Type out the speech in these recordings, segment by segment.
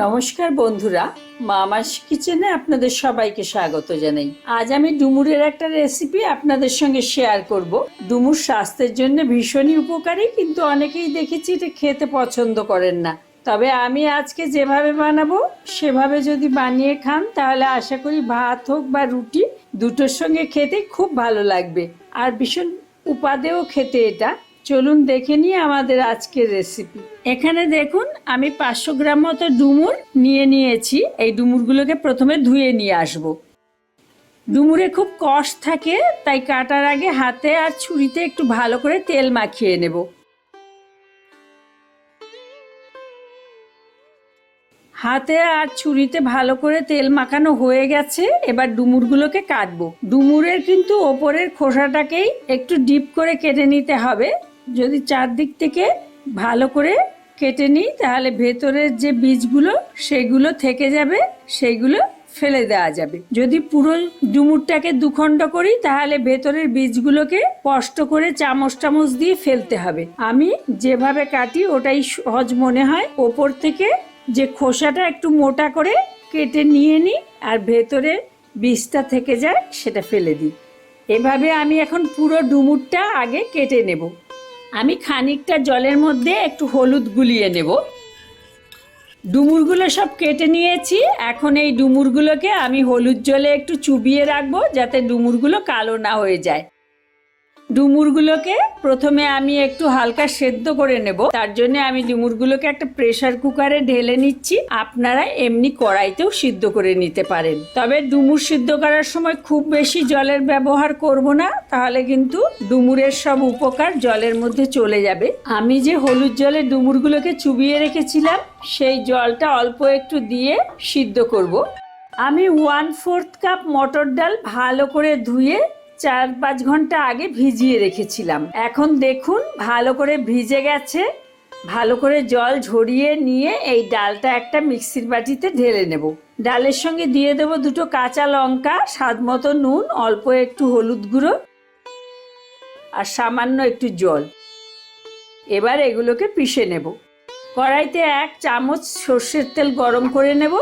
নমস্কার বন্ধুরা, মামাস কিচেনে আপনাদের সবাইকে স্বাগত জানাই। আজ আমি ডুমুরের একটা রেসিপি আপনাদের সঙ্গে শেয়ার করব। ডুমুর স্বাস্থ্যের জন্য ভীষণই উপকারী, কিন্তু অনেকেই দেখেছি এটা খেতে পছন্দ করেন না। তবে আমি আজকে যেভাবে বানাবো, সেভাবে যদি বানিয়ে খান, তাহলে আশা করি ভাত হোক বা রুটি, দুটোর সঙ্গে খেতে খুব ভালো লাগবে। আর ভীষণ উপাদেও খেতে এটা। চলুন দেখে নিই আমাদের আজকের রেসিপি এখানে দেখুন, আমি পাঁচশো গ্রাম মতো ডুমুর নিয়ে নিয়েছি। এই ডুমুরগুলোকে প্রথমে ধুয়ে নিয়ে আসব। ডুমুরে খুব কষ থাকে, তাই কাটার আগে হাতে আর ছুরিতে একটু ভালো করে তেল মাখিয়ে নেব। হাতে আর ছুরিতে ভালো করে তেল মাখানো হয়ে গেছে, এবার ডুমুরগুলোকে কাটবো। ডুমুরের কিন্তু ওপরের খোসাটাকেই একটু ডিপ করে কেটে নিতে হবে। যদি চারদিক থেকে ভালো করে কেটে নিই, তাহলে ভেতরের যে বীজগুলো, সেগুলো থেকে যাবে সেইগুলো ফেলে দেওয়া যাবে। যদি পুরো ডুমুরটাকে দুখণ্ড করি, তাহলে ভেতরের বীজগুলোকে স্পষ্ট করে চামচ টামচ দিয়ে ফেলতে হবে। আমি যেভাবে কাটি, ওটাই সহজ মনে হয়। ওপর থেকে যে খোসাটা একটু মোটা করে কেটে নিয়ে নিই, আর ভেতরে বীজটা থেকে যায়, সেটা ফেলে দিই। এভাবে আমি এখন পুরো ডুমুরটা আগে কেটে নেব। আমি খানিকটা জলের মধ্যে একটু হলুদ গুলিয়ে নেব। ডুমুরগুলো সব কেটে নিয়েছি। এখন এই ডুমুরগুলোকে আমি হলুদ জলে একটু চুবিয়ে রাখব যাতে ডুমুরগুলো কালো না হয়ে যায়। ডুমুরগুলোকে প্রথমে আমি একটু হালকা সেদ্ধ করে নেব। তার জন্য আমি ডুমুরগুলোকে একটা প্রেশার কুকারে ঢেলে নিচ্ছি। আপনারা এমনি কড়াইতেও সিদ্ধ করে নিতে পারেন। তবে ডুমুর সিদ্ধ করার সময় খুব বেশি জলের ব্যবহার করব না, তাহলে কিন্তু ডুমুরের সব উপকার জলের মধ্যে চলে যাবে। আমি যে হলুদ জলে ডুমুরগুলোকে চুবিয়ে রেখেছিলাম, সেই জলটা অল্প একটু দিয়ে সিদ্ধ করব। আমি ওয়ান ফোর্থ কাপ মটর ডাল ভালো করে ধুয়ে চার পাঁচ ঘণ্টা আগে ভিজিয়ে রেখেছিলাম। এখন দেখুন, ভালো করে ভিজে গেছে। ভালো করে জল ঝরিয়ে নিয়ে এই ডালটা একটা মিক্সির বাটিতে ঢেলে নেব। ডালের সঙ্গে দিয়ে দেবো দুটো কাঁচা লঙ্কা, স্বাদ মতো নুন, অল্প একটু হলুদ গুঁড়ো আর সামান্য একটু জল। এবার এগুলোকে পিষে নেব। কড়াইতে এক চামচ সর্ষের তেল গরম করে নেব।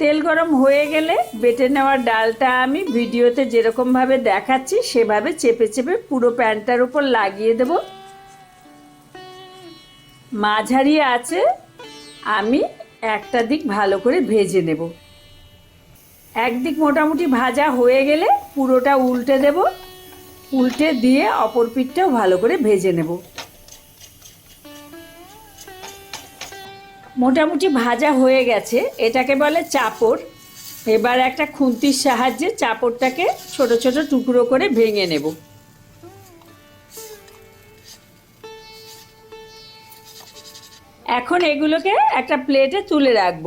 তেল গরম হয়ে গেলে বেটে নেওয়া ডালটা আমি ভিডিওতে যেরকমভাবে দেখাচ্ছি, সেভাবে চেপে চেপে পুরো প্যানটার উপর লাগিয়ে দেব। মাঝারি আছে, আমি একটা দিক ভালো করে ভেজে নেব। একদিক মোটামুটি ভাজা হয়ে গেলে পুরোটা উল্টে দেব। উল্টে দিয়ে অপর পিঠটাও ভালো করে ভেজে নেব। মোটামুটি ভাজা হয়ে গেছে। এটাকে বলে চাপড়। এবার একটা খুন্তির সাহায্যে চাপড়টাকে ছোট ছোট টুকরো করে ভেঙে নেব। এখন এগুলোকে একটা প্লেটে তুলে রাখব।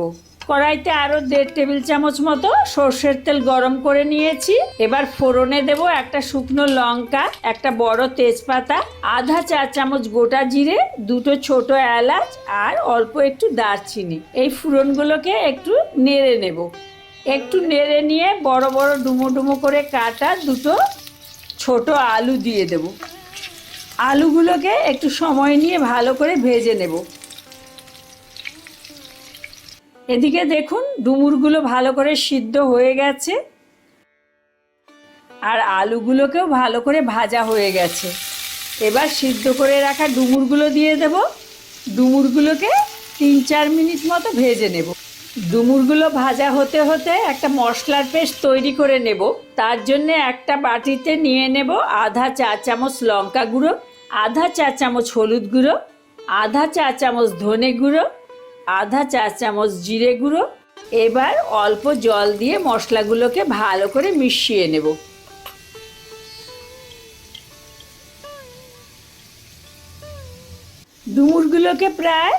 কড়াইতে আরও দেড় টেবিল চামচ মতো সর্ষের তেল গরম করে নিয়েছি। এবার ফোড়নে দেব একটা শুকনো লঙ্কা, একটা বড় তেজপাতা, আধা চা চামচ গোটা জিরে, দুটো ছোট এলাচ আর অল্প একটু দারচিনি। এই ফোড়নগুলোকে একটু নেড়ে নেব। একটু নেড়ে নিয়ে বড় বড় ডুমো ডুমো করে কাটা দুটো ছোট আলু দিয়ে দেব। আলুগুলোকে একটু সময় নিয়ে ভালো করে ভেজে নেব। এদিকে দেখুন, ডুমুরগুলো ভালো করে সিদ্ধ হয়ে গেছে। আর আলুগুলোকেও ভালো করে ভাজা হয়ে গেছে। এবার সিদ্ধ করে রাখা ডুমুরগুলো দিয়ে দেব। ডুমুরগুলোকে তিন চার মিনিট মতো ভেজে নেব। ডুমুরগুলো ভাজা হতে হতে একটা মশলার পেস্ট তৈরি করে নেব। তার জন্য একটা বাটিতে নিয়ে নেব আধা চা চামচ লঙ্কা গুঁড়ো, আধা চা চামচ হলুদ গুঁড়ো, আধা চা চামচ ধনে গুঁড়ো আধা চা চামচ জিরে গুঁড়ো, এবার অল্প জল দিয়ে মশলাগুলোকে ভালো করে মিশিয়ে নেব। ডুমুরগুলোকে প্রায়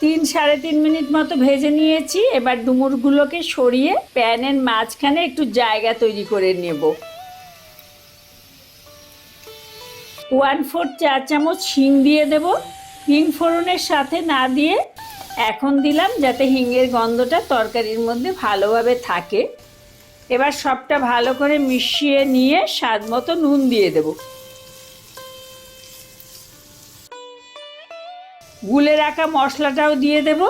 তিন সাড়ে তিন মিনিট মতো ভেজে নিয়েছি। এবার ডুমুরগুলোকে সরিয়ে প্যানের মাঝখানে একটু জায়গা তৈরি করে নেব। ওয়ান ফোর চা চামচ শিং দিয়ে দেব। হিং ফোড়নের সাথে না দিয়ে এখন দিলাম যাতে হিঙের গন্ধটা তরকারির মধ্যে ভালোভাবে থাকে। এবার সবটা ভালো করে মিশিয়ে নিয়ে স্বাদ মতো নুন দিয়ে দেব। গুলে রাখা মশলাটাও দিয়ে দেব।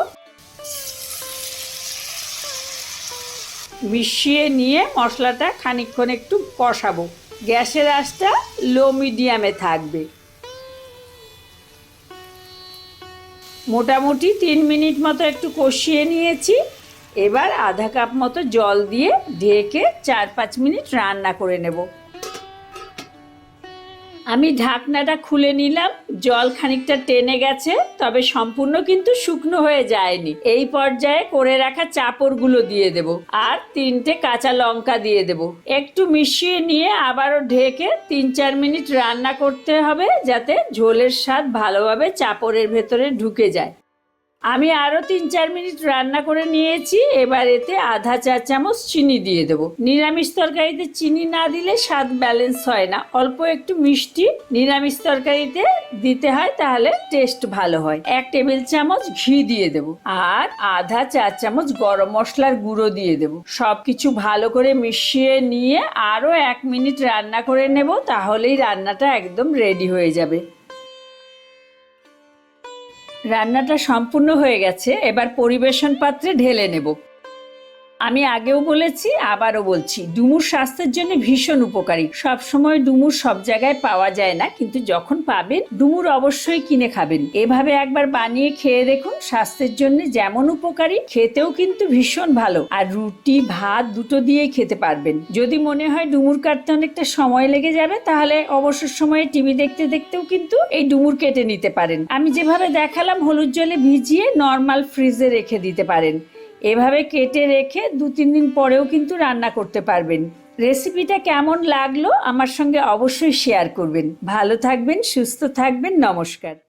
মিশিয়ে নিয়ে মশলাটা খানিকক্ষণ একটু কষাবো। গ্যাসের আঁচটা লো মিডিয়ামে থাকবে। মোটামুটি তিন মিনিট মতো একটু কষিয়ে নিয়েছি। এবার আধা কাপ মতো জল দিয়ে ঢেকে চার পাঁচ মিনিট রান্না করে নেব। আমি ঢাকনাটা খুলে নিলাম, জল খানিকটা টেনে গেছে, তবে সম্পূর্ণ কিন্তু শুকনো হয়ে যায়নি। এই পর্যায়ে করে রাখা চাপড়গুলো দিয়ে দেব আর তিনটে কাঁচা লঙ্কা দিয়ে দেব। একটু মিশিয়ে নিয়ে আবারও ঢেকে তিন চার মিনিট রান্না করতে হবে যাতে ঝোলের স্বাদ ভালোভাবে চাপড়ের ভেতরে ঢুকে যায়। আমি আরও তিন চার মিনিট রান্না করে নিয়েছি, এবার এতে আধা চা চামচ চিনি দিয়ে দেবো। নিরামিষ তরকারিতে চিনি না দিলে স্বাদ ব্যালেন্স হয় না। অল্প একটু মিষ্টি নিরামিষ তরকারিতে দিতে হয় তাহলে টেস্ট ভালো হয়। এক টেবিল চামচ ঘি দিয়ে দেবো আর আধা চা চামচ গরম মশলার গুঁড়ো দিয়ে দেবো। সব কিছু ভালো করে মিশিয়ে নিয়ে আরও এক মিনিট রান্না করে নেব, তাহলেই রান্নাটা একদম রেডি হয়ে যাবে। রান্নাটা সম্পূর্ণ হয়ে গেছে এবার পরিবেশন পাত্রে ঢেলে নেব। আমি আগেও বলেছি, আবারও বলছি, ডুমুর স্বাস্থ্যের জন্য ভীষণ উপকারী। সব সময় ডুমুর সব জায়গায় পাওয়া যায় না, কিন্তু যখন পাবেন, ডুমুর অবশ্যই কিনে খাবেন। এভাবে একবার বানিয়ে খেয়ে দেখুন, স্বাস্থ্যের জন্য যেমন উপকারী, খেতেও কিন্তু ভীষণ ভালো। আর রুটি, ভাত দুটো দিয়েই খেতে পারবেন। যদি মনে হয় ডুমুর কাটতে অনেকটা সময় লেগে যাবে, তাহলে অবসর সময়ে টিভি দেখতে দেখতেও কিন্তু এই ডুমুর কেটে নিতে পারেন। আমি যেভাবে দেখালাম, হলুদ জলে ভিজিয়ে নর্মাল ফ্রিজে রেখে দিতে পারেন। এভাবে কেটে রেখে দু, তিন দিন পরেও কিন্তু রান্না করতে পারবেন। রেসিপিটা কেমন লাগল আমার সঙ্গে অবশ্যই শেয়ার করবেন। ভালো থাকবেন, সুস্থ থাকবেন, নমস্কার।